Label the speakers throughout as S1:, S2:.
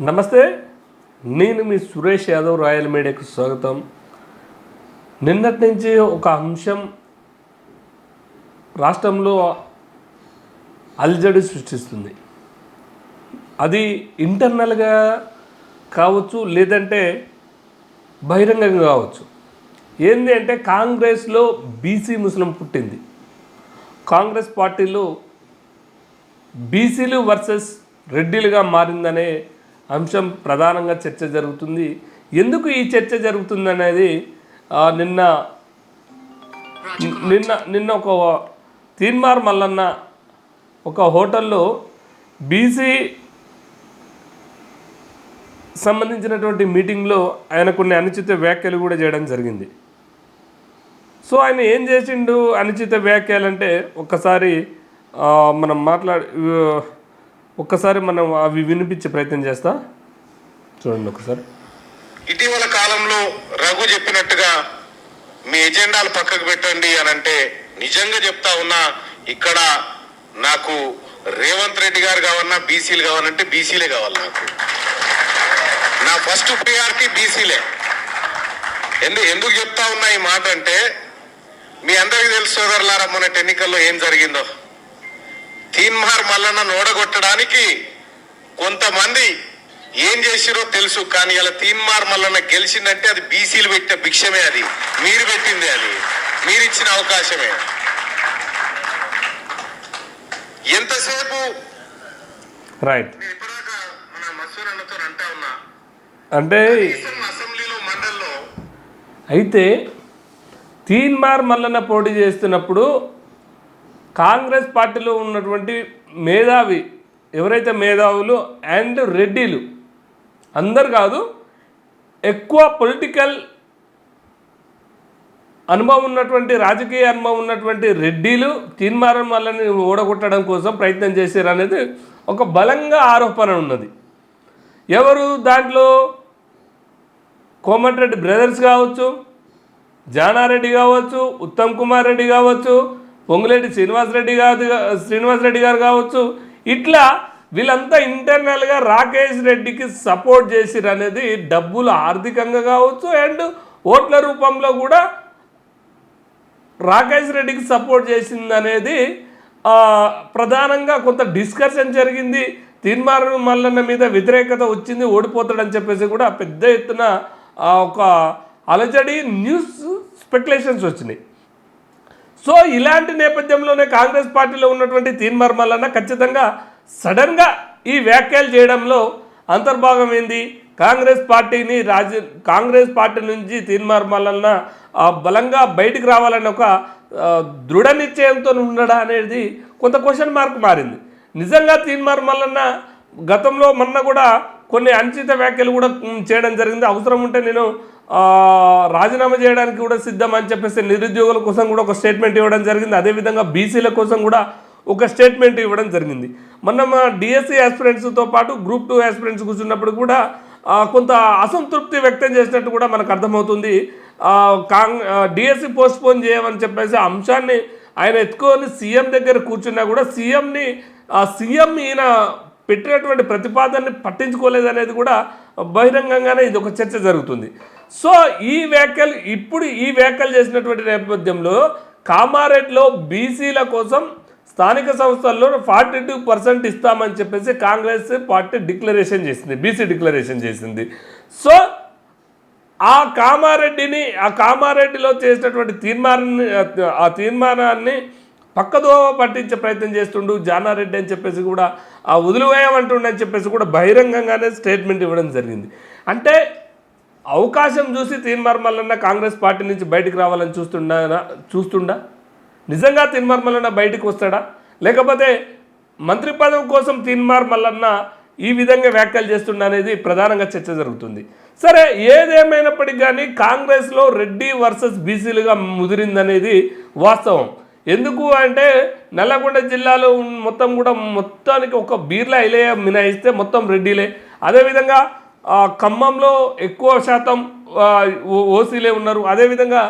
S1: నమస్తే నేను మీ సురేష్ యాదవ్ రాయల్ మీడియాకు స్వాగతం. నిన్నటి నుంచి ఒక అంశం రాష్ట్రంలో అల్జడి సృష్టిస్తుంది. అది ఇంటర్నల్గా కావచ్చు లేదంటే బహిరంగంగా కావచ్చు. ఏంది అంటే కాంగ్రెస్లో బీసీ ముస్లిం పుట్టింది. కాంగ్రెస్ పార్టీలో బీసీలు వర్సెస్ రెడ్డిలుగా మారిందనే అంశం ప్రధానంగా చర్చ జరుగుతుంది. ఎందుకు ఈ చర్చ జరుగుతుంది అనేది నిన్న నిన్న నిన్న ఒక తీన్మార్ మల్లన్న ఒక హోటల్లో బీసీ సంబంధించినటువంటి మీటింగ్లో ఆయన కొన్ని అనుచిత వ్యాఖ్యలు కూడా చేయడం జరిగింది. సో ఆయన ఏం చేసిండు? అనుచిత వ్యాఖ్యలు అంటే ఒక్కసారి మనం మాట్లాడి ఒక్కసారి మనం అవి వినిపించే ప్రయత్నం చేస్తా. చూడండి ఒకసారి.
S2: ఇటీవల కాలంలో రఘు చెప్పినట్టుగా మీ ఎజెండాలు పక్కకు పెట్టండి అని అంటే నిజంగా చెప్తా ఉన్నా ఇక్కడ నాకు రేవంత్ రెడ్డి గారు కావన్నా బీసీలు కావాలంటే బీసీలే కావాలి నాకు. నా ఫస్ట్ ప్రియారిటీ బీసీలే. ఎందు ఎందుకు చెప్తా ఉన్నా ఈ మాట అంటే మీ అందరికీ తెలుసు సోదరులారా మొన్నటి ఎన్నికల్లో ఏం జరిగిందో. తీన్మార్ మల్లన్న ఓడగొట్టడానికి కొంతమంది ఏం చేసిరో తెలుసు కానీ ఇలా తీన్మార్ మల్లన్న గెలిచిందంటే అది బీసీలు పెట్టిన భిక్షమే అది. మీరు పెట్టింది అది. మీరు ఇచ్చిన అవకాశమే. ఎంతసేపు?
S1: రైట్
S2: అంటా ఉన్నా.
S1: అంటే
S2: కనీసం అసెంబ్లీలో మండల్లో
S1: అయితే తీన్మార్ మల్లన్న పోటీ చేస్తున్నప్పుడు కాంగ్రెస్ పార్టీలో ఉన్నటువంటి మేధావి ఎవరైతే మేధావులు అండ్ రెడ్డిలు అందరు కాదు ఎక్కువ పొలిటికల్ అనుభవం ఉన్నటువంటి రాజకీయ అనుభవం ఉన్నటువంటి రెడ్డిలు తీర్మారం వల్లని ఓడగొట్టడం కోసం ప్రయత్నం చేశారు అనేది ఒక బలంగా ఆరోపణ ఉన్నది. ఎవరు దాంట్లో కోమటిరెడ్డి బ్రదర్స్ కావచ్చు జానారెడ్డి కావచ్చు ఉత్తమ్ కుమార్ రెడ్డి కావచ్చు పొంగులేటి శ్రీనివాసరెడ్డి గారు శ్రీనివాసరెడ్డి గారు కావచ్చు. ఇట్లా వీళ్ళంతా ఇంటర్నల్గా రాకేష్ రెడ్డికి సపోర్ట్ చేసిరు అనేది డబ్బులు ఆర్థికంగా కావచ్చు అండ్ ఓట్ల రూపంలో కూడా రాకేష్ రెడ్డికి సపోర్ట్ చేసింది అనేది ప్రధానంగా కొంత డిస్కషన్ జరిగింది. తీర్మానం మల్లన్న మీద వ్యతిరేకత వచ్చింది ఓడిపోతాడని చెప్పేసి కూడా పెద్ద ఎత్తున ఒక అలజడి న్యూస్ స్పెక్యులేషన్స్ వచ్చినాయి. సో ఇలాంటి నేపథ్యంలోనే కాంగ్రెస్ పార్టీలో ఉన్నటువంటి తీన్మార్ మల్లన్న ఖచ్చితంగా సడన్గా ఈ వ్యాఖ్యలు చేయడంలో అంతర్భాగం ఏంది? కాంగ్రెస్ పార్టీని రాజ కాంగ్రెస్ పార్టీ నుంచి తీన్మార్ మల్లన్న ఆ, బలంగా బయటికి రావాలని ఒక దృఢ నిశ్చయంతో ఉండడా అనేది కొంత క్వశ్చన్ మార్క్ మారింది. నిజంగా తీన్మార్ మల్లన్న గతంలో మొన్న కూడా కొన్ని అనుచిత వ్యాఖ్యలు కూడా చేయడం జరిగింది. అవసరం ఉంటే నేను రాజీనామా చేయడానికి కూడా సిద్ధం అని చెప్పేసి నిరుద్యోగుల కోసం కూడా ఒక స్టేట్మెంట్ ఇవ్వడం జరిగింది. అదేవిధంగా బీసీల కోసం కూడా ఒక స్టేట్మెంట్ ఇవ్వడం జరిగింది. మొన్న మా డిఎస్సి ఆస్పిరెంట్స్తో పాటు గ్రూప్ టూ ఆస్పిరెంట్స్ కూర్చున్నప్పుడు కూడా కొంత అసంతృప్తి వ్యక్తం చేసినట్టు కూడా మనకు అర్థమవుతుంది. కాంగ్ డిఎస్సి పోస్ట్పోన్ చేయమని చెప్పేసి అంశాన్ని ఆయన ఎత్తుకొని సీఎం దగ్గర కూర్చున్నా కూడా సీఎంని సీఎం ఈయన పెట్టినటువంటి ప్రతిపాదనని పట్టించుకోలేదనేది కూడా బహిరంగంగానే ఇది ఒక చర్చ జరుగుతుంది. సో ఈ వ్యాఖ్యలు ఇప్పుడు ఈ వ్యాఖ్యలు చేసినటువంటి నేపథ్యంలో కామారెడ్డిలో బీసీల కోసం స్థానిక సంస్థల్లో ఫార్టీ టూ పర్సెంట్ ఇస్తామని చెప్పేసి కాంగ్రెస్ పార్టీ డిక్లరేషన్ చేసింది బీసీ డిక్లరేషన్ చేసింది. సో ఆ కామారెడ్డిని ఆ కామారెడ్డిలో చేసినటువంటి తీర్మానాన్ని ఆ తీర్మానాన్ని పక్కదోవ పట్టించే ప్రయత్నం చేస్తుండు జానారెడ్డి అని చెప్పేసి కూడా ఆ వదిలివేయమంటుండని చెప్పేసి కూడా బహిరంగంగానే స్టేట్మెంట్ ఇవ్వడం జరిగింది. అంటే అవకాశం చూసి తీన్మార్మల్లన్న కాంగ్రెస్ పార్టీ నుంచి బయటికి రావాలని చూస్తుండనా చూస్తుండా? నిజంగా తీన్మార్ మల్లన్న బయటికి వస్తాడా? లేకపోతే మంత్రి పదవి కోసం తీన్మార్ మల్లన్న ఈ విధంగా వ్యాఖ్యలు చేస్తుండ అనేది ప్రధానంగా చర్చ జరుగుతుంది. సరే ఏదేమైనప్పటికీ కానీ కాంగ్రెస్లో రెడ్డి వర్సెస్ బీసీలుగా ముదిరిందనేది వాస్తవం. ఎందుకు అంటే నల్లగొండ జిల్లాలో మొత్తం కూడా మొత్తానికి ఒక బీర్లా ఇలయ మినాయిస్తే మొత్తం రెడ్డిలే. అదేవిధంగా ఖమ్మంలో ఎక్కువ శాతం ఓసీలే ఉన్నారు. అదేవిధంగా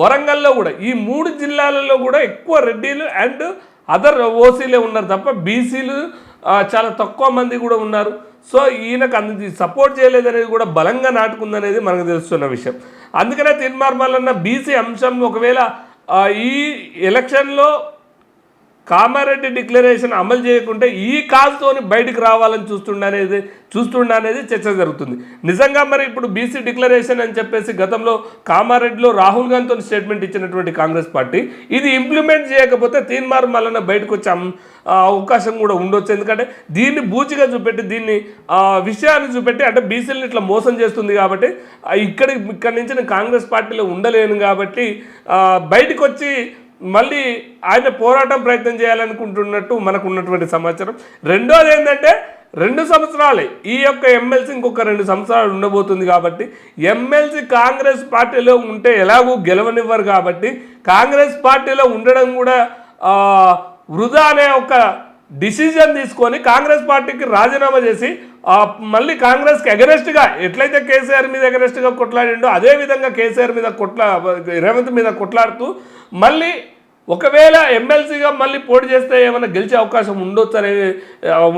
S1: వరంగల్లో కూడా ఈ మూడు జిల్లాలలో కూడా ఎక్కువ రెడ్డిలు అండ్ అదర్ ఓసీలే ఉన్నారు తప్ప బీసీలు చాలా తక్కువ మంది కూడా ఉన్నారు. సో ఈయనకు అంది సపోర్ట్ చేయలేదనేది కూడా బలంగా నాటుకుందనేది మనకు తెలుస్తున్న విషయం. అందుకనే తిన్మార్మల్లన్న బీసీ అంశం ఒకవేళ ఈ ఎలక్షన్లో కామారెడ్డి డిక్లరేషన్ అమలు చేయకుంటే ఈ కాజ్తోని బయటికి రావాలని చూస్తుండనేది చూస్తుండనేది చర్చ జరుగుతుంది. నిజంగా మరి ఇప్పుడు బీసీ డిక్లరేషన్ అని చెప్పేసి గతంలో కామారెడ్డిలో రాహుల్ గాంధీతో స్టేట్మెంట్ ఇచ్చినటువంటి కాంగ్రెస్ పార్టీ ఇది ఇంప్లిమెంట్ చేయకపోతే తీన్మార్ మల్లన్న బయటకు వచ్చే అవకాశం కూడా ఉండొచ్చు. ఎందుకంటే దీన్ని బూచిగా చూపెట్టి దీన్ని విషయాన్ని చూపెట్టి అంటే బీసీలను ఇట్లా మోసం చేస్తుంది కాబట్టి ఇక్కడ ఇక్కడి నుంచి నేను కాంగ్రెస్ పార్టీలో ఉండలేను కాబట్టి బయటకు వచ్చి మళ్ళీ ఆయన పోరాటం ప్రయత్నం చేయాలనుకుంటున్నట్టు మనకు ఉన్నటువంటి సమాచారం. రెండోది ఏంటంటే రెండు సంవత్సరాలే ఈ యొక్క ఎమ్మెల్సీ ఇంకొక రెండు సంవత్సరాలు ఉండబోతుంది కాబట్టి ఎమ్మెల్సీ కాంగ్రెస్ పార్టీలో ఉంటే ఎలాగూ గెలవనివ్వరు కాబట్టి కాంగ్రెస్ పార్టీలో ఉండడం కూడా వృధా అనే ఒక డిసిజన్ తీసుకొని కాంగ్రెస్ పార్టీకి రాజీనామా చేసి మళ్ళీ కాంగ్రెస్కి ఎగరెస్ట్గా ఎట్లయితే కేసీఆర్ మీద ఎగరెస్ట్గా కొట్లాడిండో అదే విధంగా కేసీఆర్ మీద కొట్లా రేవంత్ మీద కొట్లాడుతూ మళ్ళీ ఒకవేళ ఎమ్మెల్సీగా మళ్ళీ పోటీ చేస్తే ఏమైనా గెలిచే అవకాశం ఉండొచ్చు అనేది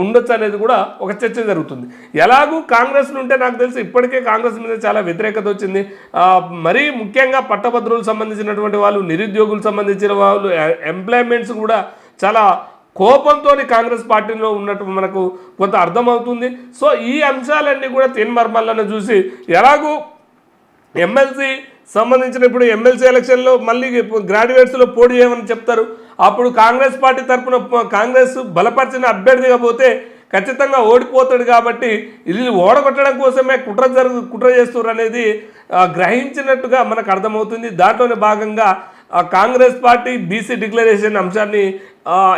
S1: ఉండొచ్చు అనేది కూడా ఒక చర్చ జరుగుతుంది. ఎలాగూ కాంగ్రెస్ నుంటే నాకు తెలిసి ఇప్పటికే కాంగ్రెస్ మీద చాలా వ్యతిరేకత వచ్చింది. మరీ ముఖ్యంగా పట్టభద్రులకు సంబంధించినటువంటి వాళ్ళు నిరుద్యోగులకు సంబంధించిన వాళ్ళు ఎంప్లాయ్మెంట్స్ కూడా చాలా కోపంతో కాంగ్రెస్ పార్టీలో ఉన్నట్టు మనకు కొంత అర్థమవుతుంది. సో ఈ అంశాలన్నీ కూడా తీన్మర్మల్లను చూసి ఎలాగూ ఎమ్మెల్సీ సంబంధించిన ఇప్పుడు ఎమ్మెల్సీ ఎలక్షన్లో మళ్ళీ గ్రాడ్యుయేట్స్లో పోటీ చేయమని చెప్తారు. అప్పుడు కాంగ్రెస్ పార్టీ తరఫున కాంగ్రెస్ బలపరిచిన అభ్యర్థిగా పోతే ఖచ్చితంగా ఓడిపోతాడు కాబట్టి ఇది ఓడగొట్టడం కోసమే కుట్ర జరుగు కుట్ర చేస్తున్నారు అనేది గ్రహించినట్టుగా మనకు అర్థమవుతుంది. దాంట్లోనే భాగంగా కాంగ్రెస్ పార్టీ బీసీ డిక్లరేషన్ అంశాన్ని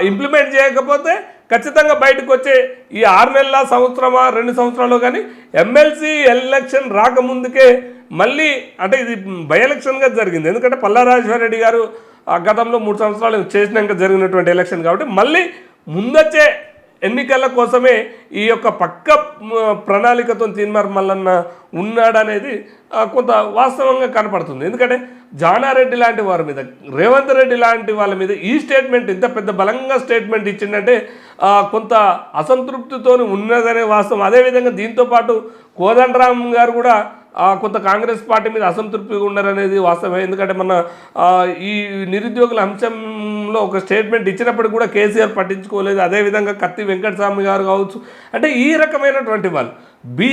S1: ఇంప్లిమెంట్ చేయకపోతే ఖచ్చితంగా బయటకు వచ్చే ఈ ఆరు నెలల సంవత్సరమా రెండు సంవత్సరాలు కానీ ఎమ్మెల్సీ ఎలక్షన్ రాకముందుకే మళ్ళీ అంటే ఇది బై ఎలక్షన్గా జరిగింది. ఎందుకంటే పల్లా రెడ్డి గారు ఆ గతంలో మూడు సంవత్సరాలు చేసినాక జరిగినటువంటి ఎలక్షన్ కాబట్టి మళ్ళీ ముందొచ్చే ఎన్నికల కోసమే ఈ యొక్క పక్క ప్రణాళికతో తీన్మార్ మల్లన్న ఉన్నాడనేది కొంత వాస్తవంగా కనపడుతుంది. ఎందుకంటే జానారెడ్డి లాంటి వారి మీద రేవంత్ రెడ్డి లాంటి వాళ్ళ మీద ఈ స్టేట్మెంట్ ఇంత పెద్ద బలంగా స్టేట్మెంట్ ఇచ్చిందంటే కొంత అసంతృప్తితో ఉన్నదనే వాస్తవం. అదేవిధంగా దీంతో పాటు కోదండరామ్ గారు కూడా కొంత కాంగ్రెస్ పార్టీ మీద అసంతృప్తిగా ఉన్నారనేది వాస్తవమే. ఎందుకంటే మన ఈ నిరుద్యోగుల అంశం అంశంలో ఒక స్టేట్మెంట్ ఇచ్చినప్పుడు కూడా కేసీఆర్ పట్టించుకోలేదు. అదేవిధంగా కత్తి వెంకటస్వామి గారు కావచ్చు. అంటే ఈ రకమైనటువంటి వాళ్ళు. బీ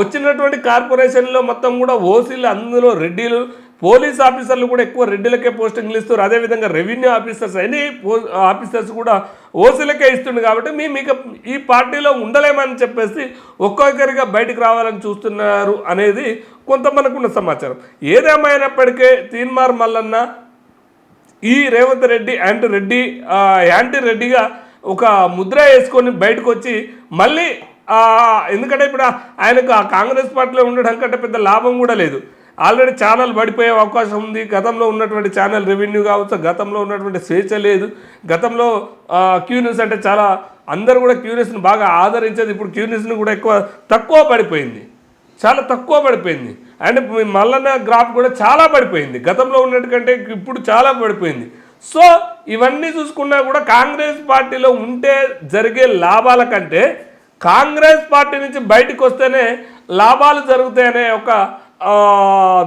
S1: వచ్చినటువంటి కార్పొరేషన్లో మొత్తం కూడా ఓసీలు అందులో రెడ్డిలు పోలీస్ ఆఫీసర్లు కూడా ఎక్కువ రెడ్డిలకే పోస్టింగ్లు ఇస్తారు అదేవిధంగా రెవెన్యూ ఆఫీసర్స్ అన్ని పో ఆఫీసర్స్ కూడా ఓసీలకే ఇస్తుంది కాబట్టి మేము ఇక ఈ పార్టీలో ఉండలేమని చెప్పేసి ఒక్కొక్కరిగా బయటికి రావాలని చూస్తున్నారు అనేది కొంత మనకున్న సమాచారం. ఏదేమైనప్పటికీ తీన్మార్ మల్లన్న ఈ రేవంత్ రెడ్డి యాంటీ రెడ్డి యాంటీ రెడ్డిగా ఒక ముద్ర వేసుకొని బయటకు వచ్చి మళ్ళీ ఎందుకంటే ఇప్పుడు ఆయనకు ఆ కాంగ్రెస్ పార్టీలో ఉండడం కంటే పెద్ద లాభం కూడా లేదు. ఆల్రెడీ ఛానల్ పడిపోయే అవకాశం ఉంది. గతంలో ఉన్నటువంటి ఛానల్ రెవెన్యూ కావచ్చు గతంలో ఉన్నటువంటి స్వేచ్ఛ లేదు. గతంలో క్యూ న్యూస్ అంటే చాలా అందరూ కూడా క్యూ న్యూస్ని బాగా ఆదరించేది. ఇప్పుడు క్యూ న్యూస్ని కూడా ఎక్కువ తక్కువ పడిపోయింది. చాలా తక్కువ పడిపోయింది. అండ్ మల్లన్న గ్రాఫ్ కూడా చాలా పడిపోయింది. గతంలో ఉన్నట్టు కంటే ఇప్పుడు చాలా పడిపోయింది. సో ఇవన్నీ చూసుకున్నా కూడా కాంగ్రెస్ పార్టీలో ఉంటే జరిగే లాభాల కంటే కాంగ్రెస్ పార్టీ నుంచి బయటకు వస్తేనే లాభాలు జరుగుతాయనే ఒక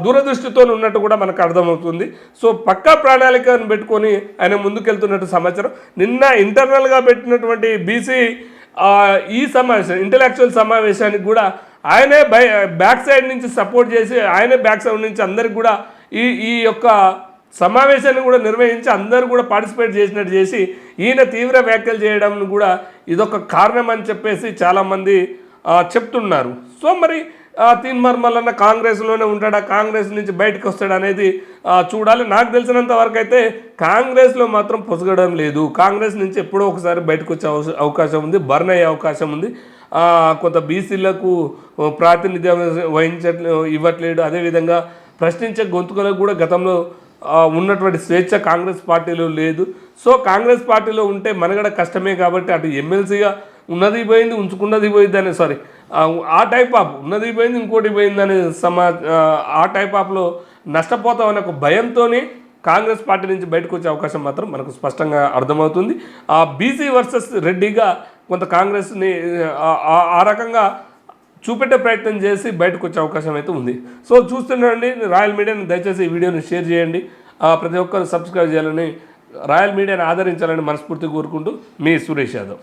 S1: దూరదృష్టితో ఉన్నట్టు కూడా మనకు అర్థమవుతుంది. సో పక్కా ప్రణాళికను పెట్టుకొని ఆయన ముందుకెళ్తున్నట్టు సమాచారం. నిన్న ఇంటర్నల్గా పెట్టినటువంటి బీసీ ఈ సమావేశం ఇంటలెక్చువల్ సమావేశానికి కూడా ఆయనే బై బ్యాక్ సైడ్ నుంచి సపోర్ట్ చేసి ఆయనే బ్యాక్ సైడ్ నుంచి అందరికి కూడా ఈ ఈ యొక్క సమావేశాన్ని కూడా నిర్వహించి అందరూ కూడా పార్టిసిపేట్ చేసినట్టు చేసి ఈయన తీవ్ర వ్యాఖ్యలు చేయడం కూడా ఇదొక కారణం అని చెప్పేసి చాలామంది చెప్తున్నారు. సో మరి ఆ, కాంగ్రెస్లోనే ఉంటాడా? కాంగ్రెస్ నుంచి బయటకు వస్తాడు అనేది చూడాలి. నాకు తెలిసినంత వరకు అయితే కాంగ్రెస్లో మాత్రం పొసగడం లేదు. కాంగ్రెస్ నుంచి ఎప్పుడో ఒకసారి బయటకు వచ్చే అవస- అవకాశం ఉంది బర్న్ అయ్యే అవకాశం ఉంది. కొంత బీసీలకు ప్రాతినిధ్యం వహించట్లే ఇవ్వట్లేడు. అదేవిధంగా ప్రశ్నించే గొంతుకలకు కూడా గతంలో ఉన్నటువంటి స్వేచ్ఛ కాంగ్రెస్ పార్టీలో లేదు. సో కాంగ్రెస్ పార్టీలో ఉంటే మనగడ కష్టమే కాబట్టి అటు ఎమ్మెల్సీగా ఉన్నది పోయింది ఉంచుకున్నది పోయింది అనే సారీ ఆ టైప్ ఆఫ్ ఉన్నది పోయింది ఇంకోటి పోయింది అనే సమా ఆ, ఆ టైప్ ఆఫ్లో నష్టపోతామనే ఒక భయంతోనే కాంగ్రెస్ పార్టీ నుంచి బయటకు వచ్చే అవకాశం మాత్రం మనకు స్పష్టంగా అర్థమవుతుంది. ఆ బీసీ వర్సెస్ రెడ్డిగా కొంత కాంగ్రెస్ని ఆ- రకంగా చూపెట్టే ప్రయత్నం చేసి బయటకు వచ్చే అవకాశం అయితే ఉంది. సో చూస్తుండండి రాయల్ మీడియాని దయచేసి ఈ వీడియోని షేర్ చేయండి. ప్రతి ఒక్కరు సబ్స్క్రైబ్ చేయాలని రాయల్ మీడియాని ఆదరించాలని మనస్ఫూర్తిగా కోరుకుంటూ మీ సురేష్ యాదవ్.